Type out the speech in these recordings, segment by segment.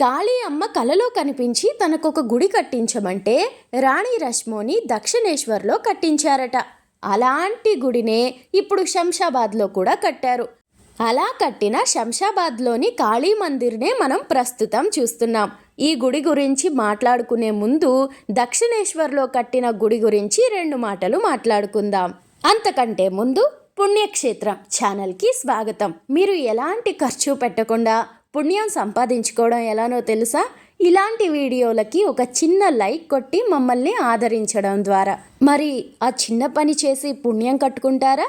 కాళీ అమ్మ కలలో కనిపించి తనకొక గుడి కట్టించమంటే రాణి రష్మోని దక్షిణేశ్వర్లో కట్టించారట. అలాంటి గుడినే ఇప్పుడు శంషాబాద్లో కూడా కట్టారు. అలా కట్టిన శంషాబాద్లోని కాళీ మందిర్నే మనం ప్రస్తుతం చూస్తున్నాం. ఈ గుడి గురించి మాట్లాడుకునే ముందు దక్షిణేశ్వర్లో కట్టిన గుడి గురించి రెండు మాటలు మాట్లాడుకుందాం. అంతకంటే ముందు పుణ్యక్షేత్రం ఛానల్కి స్వాగతం. మీరు ఎలాంటి ఖర్చు పెట్టకుండా పుణ్యం సంపాదించుకోవడం ఎలానో తెలుసా? ఇలాంటి వీడియోలకి ఒక చిన్న లైక్ కొట్టి మమ్మల్ని ఆదరించడం ద్వారా. మరి ఆ చిన్న పని చేసి పుణ్యం కట్టుకుంటారా?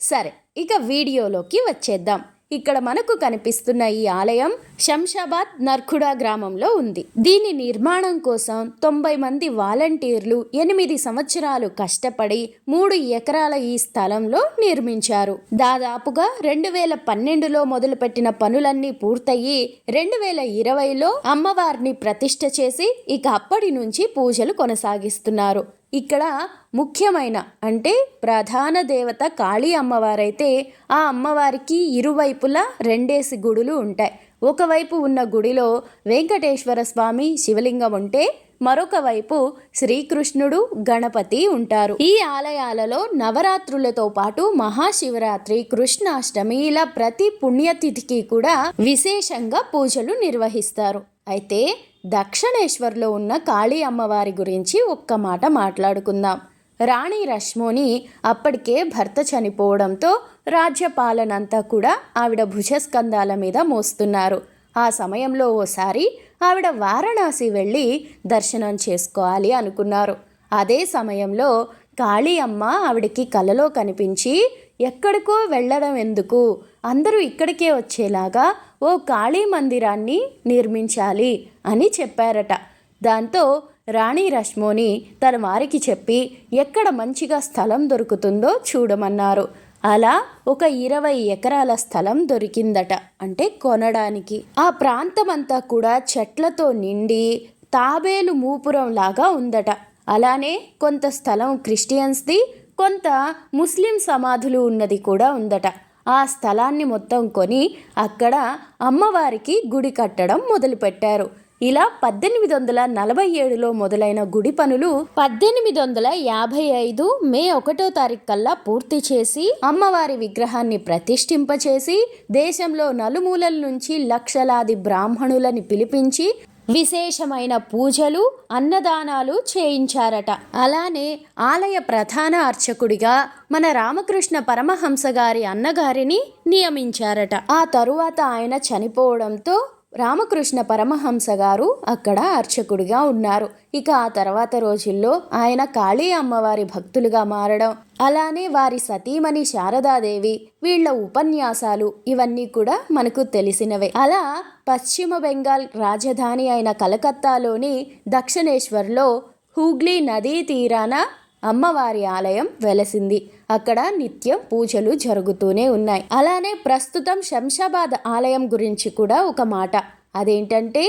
సరే ఇక వీడియోలోకి వచ్చేద్దాం. ఇక్కడ మనకు కనిపిస్తున్న ఈ ఆలయం శంషాబాద్ నర్ఖుడా గ్రామంలో ఉంది. దీని నిర్మాణం కోసం తొంభై మంది వాలంటీర్లు ఎనిమిది సంవత్సరాలు కష్టపడి మూడు ఎకరాల ఈ స్థలంలో నిర్మించారు. దాదాపుగా రెండు వేల పన్నెండులో మొదలుపెట్టిన పనులన్నీ పూర్తయి రెండు వేల ఇరవైలో అమ్మవారిని ప్రతిష్ట చేసి ఇక అప్పటి నుంచి పూజలు కొనసాగిస్తున్నారు. ఇక్కడ ముఖ్యమైన అంటే ప్రధాన దేవత కాళీ అమ్మవారైతే ఆ అమ్మవారికి ఇరువైపులా రెండేసి గుడులు ఉంటాయి. ఒకవైపు ఉన్న గుడిలో వెంకటేశ్వర స్వామి శివలింగం ఉంటే మరొక వైపు శ్రీకృష్ణుడు గణపతి ఉంటారు. ఈ ఆలయాలలో నవరాత్రులతో పాటు మహాశివరాత్రి కృష్ణాష్టమి ఇలా ప్రతి పుణ్యతిథికి కూడా విశేషంగా పూజలు నిర్వహిస్తారు. అయితే దక్షిణేశ్వర్లో ఉన్న కాళీ అమ్మవారి గురించి ఒక్క మాట మాట్లాడుకుందాం. రాణి రష్మోని అప్పటికే భర్త చనిపోవడంతో రాజ్యపాలనంతా కూడా ఆవిడ భుజస్కంధాల మీద మోస్తున్నారు. ఆ సమయంలో ఓసారి ఆవిడ వారణాసి వెళ్ళి దర్శనం చేసుకోవాలి అనుకున్నారు. అదే సమయంలో కాళీ అమ్మ ఆవిడకి కలలో కనిపించి ఎక్కడికో వెళ్ళడం ఎందుకు? అందరూ ఇక్కడికే వచ్చేలాగా ఓ కాళీ మందిరాన్ని నిర్మించాలి అని చెప్పారట. దాంతో రాణి రష్మోని తన వారికి చెప్పి ఎక్కడ మంచిగా స్థలం దొరుకుతుందో చూడమన్నారు. అలా ఒక ఇరవై ఎకరాల స్థలం దొరికిందట అంటే కొనడానికి. ఆ ప్రాంతమంతా కూడా చెట్లతో నిండి తాబేలు మూపురం లాగా ఉందట. అలానే కొంత స్థలం క్రిస్టియన్స్ది కొంత ముస్లిం సమాధులు ఉన్నది కూడా ఉందట. ఆ స్థలాన్ని మొత్తం కొని అక్కడ అమ్మవారికి గుడి కట్టడం మొదలుపెట్టారు. ఇలా పద్దెనిమిది వందల నలభై ఏడులో మొదలైన గుడి పనులు పద్దెనిమిది వందల యాభై ఐదు మే ఒకటో తారీఖు కల్లా పూర్తి చేసి అమ్మవారి విగ్రహాన్ని ప్రతిష్ఠింపచేసి దేశంలో నలుమూలల నుంచి లక్షలాది బ్రాహ్మణులని పిలిపించి విశేషమైన పూజలు అన్నదానాలు చేయించారట. అలానే ఆలయ ప్రధాన అర్చకుడిగా మన రామకృష్ణ పరమహంస గారి అన్నగారిని నియమించారట. ఆ తరువాత ఆయన చనిపోవడంతో రామకృష్ణ పరమహంస గారు అక్కడ అర్చకుడిగా ఉన్నారు. ఇక ఆ తర్వాత రోజుల్లో ఆయన కాళీ అమ్మవారి భక్తులుగా మారడం అలానే వారి సతీమణి శారదాదేవి వీళ్ళ ఉపన్యాసాలు ఇవన్నీ కూడా మనకు తెలిసినవే. అలా పశ్చిమ బెంగాల్ రాజధాని అయిన కలకత్తాలోని దక్షిణేశ్వర్లో హూగ్లీ నదీ తీరాన అమ్మవారి ఆలయం వెలసింది. అక్కడ నిత్యం పూజలు జరుగుతూనే ఉన్నాయి. అలానే ప్రస్తుతం శంషాబాద్ ఆలయం గురించి కూడా ఒక మాట. అదేంటంటే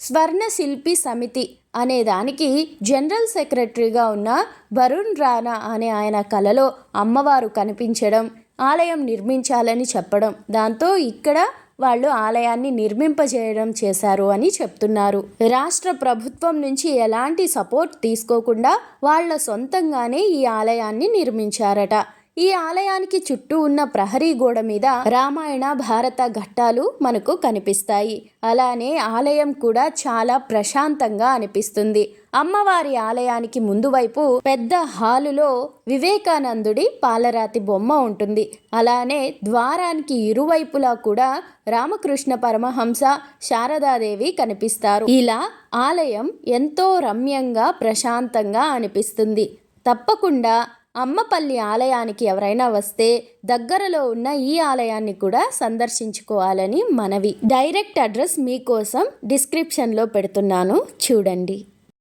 స్వర్ణ శిల్పి సమితి అనే దానికి జనరల్ సెక్రటరీగా ఉన్న వరుణ్ రాణా అనే ఆయన కలలో అమ్మవారు కనిపించడం ఆలయం నిర్మించాలని చెప్పడం. దాంతో ఇక్కడ వాళ్ళు ఆలయాన్ని నిర్మింపజేయడం చేశారు అని చెప్తున్నారు. రాష్ట్ర ప్రభుత్వం నుంచి ఎలాంటి సపోర్ట్ తీసుకోకుండా వాళ్ళ సొంతంగానే ఈ ఆలయాన్ని నిర్మించారట. ఈ ఆలయానికి చుట్టూ ఉన్న ప్రహరీ గోడ మీద రామాయణ భారత ఘట్టాలు మనకు కనిపిస్తాయి. అలానే ఆలయం కూడా చాలా ప్రశాంతంగా అనిపిస్తుంది. అమ్మవారి ఆలయానికి ముందువైపు పెద్ద హాలులో వివేకానందుడి పాలరాతి బొమ్మ ఉంటుంది. అలానే ద్వారానికి ఇరువైపులా కూడా రామకృష్ణ పరమహంస శారదాదేవి కనిపిస్తారు. ఇలా ఆలయం ఎంతో రమ్యంగా ప్రశాంతంగా అనిపిస్తుంది. తప్పకుండా అమ్మపల్లి ఆలయానికి ఎవరైనా వస్తే దగ్గరలో ఉన్న ఈ ఆలయాన్ని కూడా సందర్శించుకోవాలని మనవి. డైరెక్ట్ అడ్రస్ మీకోసం డిస్క్రిప్షన్లో పెడుతున్నాను. చూడండి.